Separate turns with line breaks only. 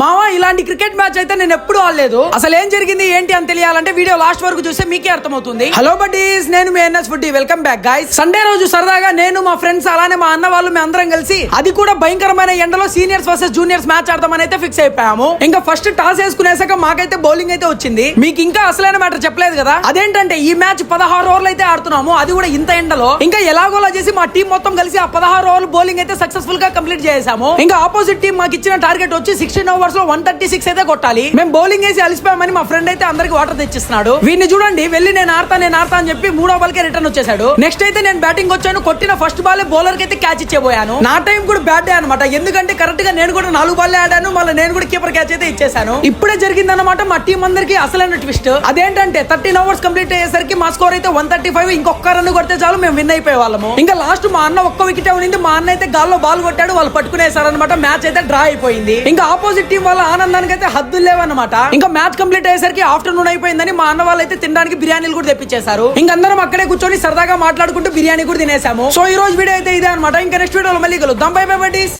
మావా ఇలాంటి cricket match అయితే నేను ఎప్పుడు ఆడలేదు. అసలు ఏం జరిగింది ఏంటి అని తెలియాలంటే వీడియో లాస్ట్ వరకు చూస్తే మీకే అర్థమవుతుంది. హలో బడ్డీస్ నేను మీ NS food welcome back guys Sunday రోజు సరదాగా నేను మా ఫ్రెండ్స్ అలానే మా అన్న వాళ్ళు మేము అందరం కలిసి అది కూడా భయంకరమైన ఎండలో సీనియర్స్ వర్సెస్ జూనియర్స్ మ్యాచ్ ఆడదామని అయితే ఫిక్స్ అయిపోయాము. ఇంకా ఫస్ట్ టాస్ వేసుకునేసాక మాకైతే బౌలింగ్ అయితే వచ్చింది. మీకు ఇంకా అసలైన మ్యాటర్ చెప్పలేదు కదా? అదేంటంటే ఈ మ్యాచ్ పదహారు ఓవర్లు అయితే ఆడుతున్నాము. అది కూడా ఇంత ఎండలో. ఇంకా ఎలాగోలా చేసి మా టీం మొత్తం కలిసి ఆ పదహారు ఓవర్లు బౌలింగ్ అయితే సక్సెస్ఫుల్గా కంప్లీట్ చేసాము. ఇంకా ఆపోజిట్ టీం మాకు ఇచ్చిన టార్గెట్ వచ్చి సిక్స్టీన్ ఓవర్స్ లో వన్ థర్టీ సిక్స్ అయితే కొట్టాలి. మేము బౌలింగ్ వేసి అలిసిపోయామని మా ఫ్రెండ్ అయితే అందరికి వాటర్ తెచ్చిస్తున్నాడు. వీడిని చూడండి వెళ్ళి నేను ఆడతా నేను ఆడతా అని చెప్పి మూడో బాల్ కే రిటర్న్ వచ్చేసాడు నెక్స్ట్ అయితే నేను బ్యాటింగ్ వచ్చాను కొట్టిన ఫస్ట్ బాల్ బౌలర్కి అయితే క్యాచ్ ఇచ్చేపోయాను నా టైం కూడా బ్యాట్ డే అనమాట ఎందుకంటే కరెక్ట్గా నేను కూడా నాలుగు బాల్ ఆడాను మళ్ళీ నేను కూడా కీపర్ క్యాచ్ అయితే ఇచ్చేసాను ఇప్పుడే జరిగింది అనమాట మా టీం అందరికి అసలైన ట్విస్ట్ అదేంటంటే థర్టీన్ అవర్స్ కంప్లీట్ అయ్యేసరికి మా స్కోర్ అయితే వన్ థర్టీ ఫైవ్ ఇంకొక రన్ కొడితే చాలు మేము విన్ అయిపోయే వాళ్ళము ఇంకా లాస్ట్ మా అన్న ఒక్క వికెట్ ఉన్నింది మా అన్న అయితే గాల్లో బాల్ కొట్టాడు వాళ్ళు పట్టుకునేసారనమాట మ్యాచ్ అయితే డ్రా అయిపోయింది. ఇంకా ఆపోజిట్ టీం వాళ్ళ ఆనందానికి అయితే హద్దులు లేవన్నమాట. ఇంకా మ్యాచ్ కంప్లీట్ అయ్యేసరికి ఆఫ్టర్నూన్ అయిపోయిందని మా అన్న వాళ్ళు అయితే తినడానికి బిర్యానీలు కూడా తెప్పించేశారు. ఇంక అందరం అక్కడే కూర్చొని సరదాగా మాట్లాడుకుంటూ బిర్యానీ కూడా తినేసాము సో ఈ రోజు వీడియో అయితే ఇదే అనమాట ఇంకా నెక్స్ట్ వీడియోలో మళ్ళీ కలుద్దాం. By by buddies